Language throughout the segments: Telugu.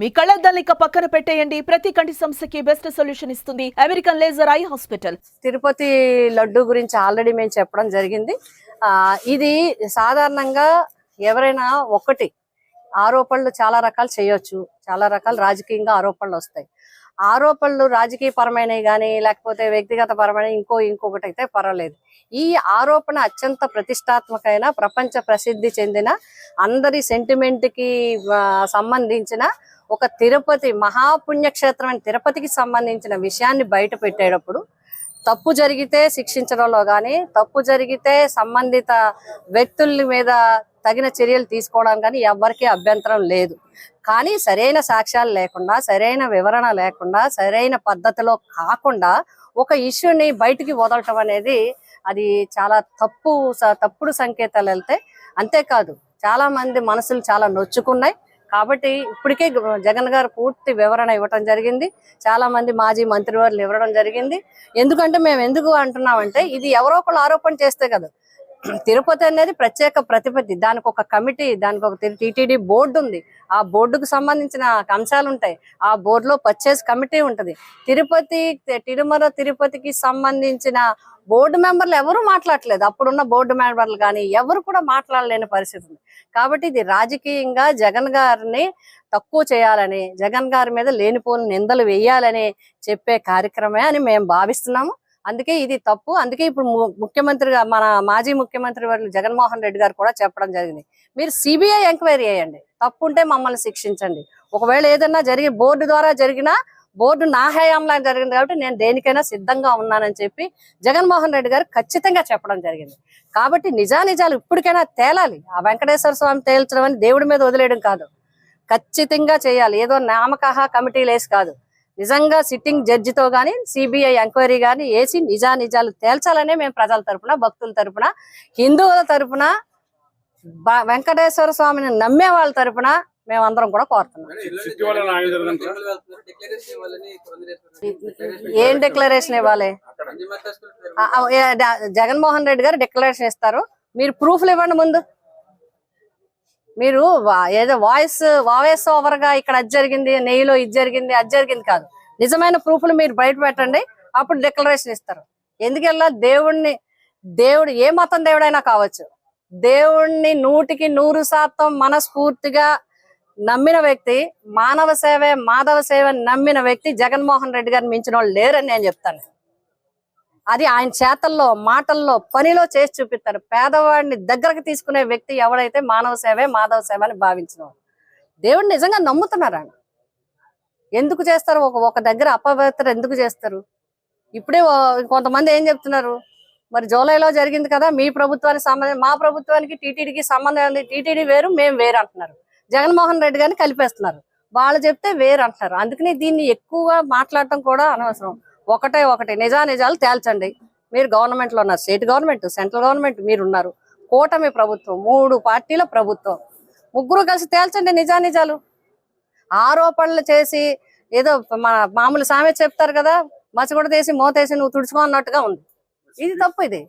మీ కళ్ళద్దాలిక పక్కన పెట్టేయండి. ప్రతి కంటి సమస్యకి బెస్ట్ సొల్యూషన్ ఇస్తుంది American laser eye hospital Tirupati laddu గురించి ఆల్రెడీ మేము చెప్పడం జరిగింది. ఇది సాధారణంగా ఎవరైనా ఒకటి ఆరోపణలు చాలా రకాలు చేయొచ్చు. చాలా రకాల రాజకీయంగా ఆరోపణలు వస్తాయి. ఆరోపణలు రాజకీయ పరమైనవి కానీ లేకపోతే వ్యక్తిగత పరమైన ఇంకో ఇంకొకటి అయితే పర్వాలేదు. ఈ ఆరోపణ అత్యంత ప్రతిష్టాత్మకమైన ప్రపంచ ప్రసిద్ధి చెందిన అందరి సెంటిమెంట్కి సంబంధించిన ఒక తిరుపతి మహాపుణ్యక్షేత్రమైన తిరుపతికి సంబంధించిన విషయాన్ని బయట పెట్టేటప్పుడు తప్పు జరిగితే శిక్షించడంలో కానీ తప్పు జరిగితే సంబంధిత వ్యక్తుల మీద తగిన చర్యలు తీసుకోవడం కానీ ఎవ్వరికీ అభ్యంతరం లేదు. కానీ సరైన సాక్ష్యాలు లేకుండా సరైన వివరణ లేకుండా సరైన పద్ధతిలో కాకుండా ఒక ఇష్యూని బయటికి వదలటం అనేది అది చాలా తప్పు తప్పుడు సంకేతాలు వెళ్తే అంతేకాదు. చాలా మంది మనసులు చాలా నొచ్చుకున్నాయి. కాబట్టి ఇప్పటికే జగన్ గారు పూర్తి వివరణ ఇవ్వటం జరిగింది. చాలా మంది మాజీ మంత్రివర్యులు ఇవ్వడం జరిగింది. ఎందుకంటే మేము ఎందుకు అంటున్నామంటే ఇది ఎవరో ఒకళ్ళు ఆరోపణ చేస్తే కదా. తిరుపతి అనేది ప్రత్యేక ప్రతిపత్తి. దానికి ఒక కమిటీ దానికి ఒక టిటిడి బోర్డు ఉంది. ఆ బోర్డుకు సంబంధించిన అంశాలు ఉంటాయి. ఆ బోర్డులో పర్చేస్ కమిటీ ఉంటుంది. తిరుపతి తిరుమల తిరుపతికి సంబంధించిన బోర్డు మెంబర్లు ఎవరు మాట్లాడలేదు అప్పుడున్న బోర్డు మెంబర్లు కానీ ఎవరు కూడా మాట్లాడలేని పరిస్థితి ఉంది. కాబట్టి ఇది రాజకీయంగా జగన్ గారిని తక్కువ చేయాలని జగన్ గారి మీద లేనిపోని నిందలు వేయాలని చెప్పే కార్యక్రమే అని మేము భావిస్తున్నాము. అందుకే ఇది తప్పు. అందుకే ఇప్పుడు ము- ముఖ్యమంత్రిగా మన మాజీ ముఖ్యమంత్రి వారు జగన్మోహన్ రెడ్డి గారు కూడా చెప్పడం జరిగింది. మీరు సిబిఐ ఎంక్వైరీ చేయండి. తప్పు ఉంటే మమ్మల్ని శిక్షించండి. ఒకవేళ ఏదన్నా జరిగి బోర్డు ద్వారా జరిగినా బోర్డు నా హయాంలో జరిగింది కాబట్టి నేను దేనికైనా సిద్ధంగా ఉన్నానని చెప్పి జగన్మోహన్ రెడ్డి గారు ఖచ్చితంగా చెప్పడం జరిగింది. కాబట్టి నిజానిజాలు ఇప్పటికైనా తేలాలి. ఆ వెంకటేశ్వర స్వామి తేల్చడం అని దేవుడి మీద వదిలేయడం కాదు. ఖచ్చితంగా చేయాలి. ఏదో నామకహ కమిటీలు వేసి కాదు. నిజంగా సిట్టింగ్ జడ్జితో గాని సిబిఐ ఎంక్వైరీ గాని వేసి నిజా నిజాలు తేల్చాలనే మేము ప్రజల తరపున భక్తుల తరపున హిందువుల తరపున బ- వెంకటేశ్వర స్వామిని నమ్మే వాళ్ళ తరపున మేమందరం కూడా కోరుతున్నాం. ఏం డిక్లరేషన్ ఇవ్వాలి? జగన్మోహన్ రెడ్డి గారు డిక్లరేషన్ ఇస్తారు. మీరు ప్రూఫ్లు ఇవ్వండి ముందు. మీరు ఏదో వాయిస్ వాయిస్ ఓవర్గా ఇక్కడ అది జరిగింది నెయ్యిలో ఇది జరిగింది అది జరిగింది కాదు. నిజమైన ప్రూఫ్లు మీరు బయట పెట్టండి అప్పుడు డిక్లరేషన్ ఇస్తారు. ఎందుకల్లా దేవుణ్ణి దేవుడు ఏ మతం దేవుడైనా కావచ్చు దేవుణ్ణి నూటికి నూరు శాతం మనస్ఫూర్తిగా నమ్మిన వ్యక్తి మానవ సేవే మాధవ సేవ నమ్మిన వ్యక్తి జగన్మోహన్ రెడ్డి గారిని మించిన వాళ్ళు లేరని నేను చెప్తాను. అది ఆయన చేతల్లో మాటల్లో పనిలో చేసి చూపిస్తారు. పేదవాడిని దగ్గరకు తీసుకునే వ్యక్తి ఎవడైతే మానవ సేవే మాధవ సేవ అని భావించిన. దేవుడు దేవుడిని నిజంగా నమ్ముతున్నారు ఆయన. ఎందుకు చేస్తారు? ఒక ఒక దగ్గర అపవిత్ర ఎందుకు చేస్తారు? ఇప్పుడే కొంతమంది ఏం చెప్తున్నారు? మరి జూలైలో జరిగింది కదా మీ ప్రభుత్వానికి సంబంధం మా ప్రభుత్వానికి టీటీడీకి సంబంధం ఉంది టీటీడీ వేరు మేము వేరు అంటున్నారు. జగన్మోహన్ రెడ్డి గారిని కలిపేస్తున్నారు. వాళ్ళు చెప్తే వేరు అంటున్నారు. అందుకని దీన్ని ఎక్కువగా మాట్లాడటం కూడా అనవసరం. ఒకటే ఒకటి. నిజా నిజాలు తేల్చండి. మీరు గవర్నమెంట్లో ఉన్నారు. స్టేట్ గవర్నమెంట్ సెంట్రల్ గవర్నమెంట్ మీరు ఉన్నారు కూటమి ప్రభుత్వం మూడు పార్టీల ప్రభుత్వం. ముగ్గురు కలిసి తేల్చండి నిజా నిజాలు ఆరోపణలు చేసి ఏదో మా మామూలు సామె చెప్తారు కదా మచ్చగొడ తీసి మోతేసి నువ్వు తుడుచుకో అన్నట్టుగా ఉంది. ఇది తప్పు ఇది.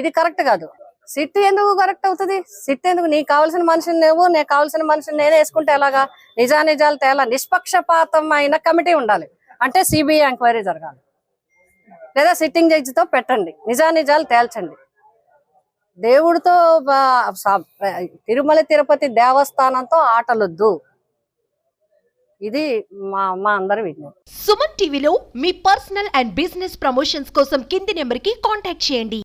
ఇది కరెక్ట్ కాదు. సిట్ ఎందుకు కరెక్ట్ అవుతుంది? సిట్ ఎందుకు? నీకు కావాల్సిన మనిషిని నువ్వు నేను కావాల్సిన మనిషిని నేనే వేసుకుంటే ఎలాగా? నిజా నిజాలు తేలా నిష్పక్షపాతమైన కమిటీ ఉండాలి. అంటే సిబిఐ ఎంక్వైరీ జరగాలి. లేదా సిట్టింగ్ జడ్జితో పెట్టండి. నిజా నిజాలు తేల్చండి. దేవుడితో తిరుమల తిరుపతి దేవస్థానంతో ఆటలొద్దు. ఇది మా మా అందరి విజ్ఞప్తి. సుమన్ టీవీలో మీ పర్సనల్ అండ్ బిజినెస్ ప్రమోషన్స్ కోసం కింది నెంబర్కి కాంటాక్ట్ చేయండి.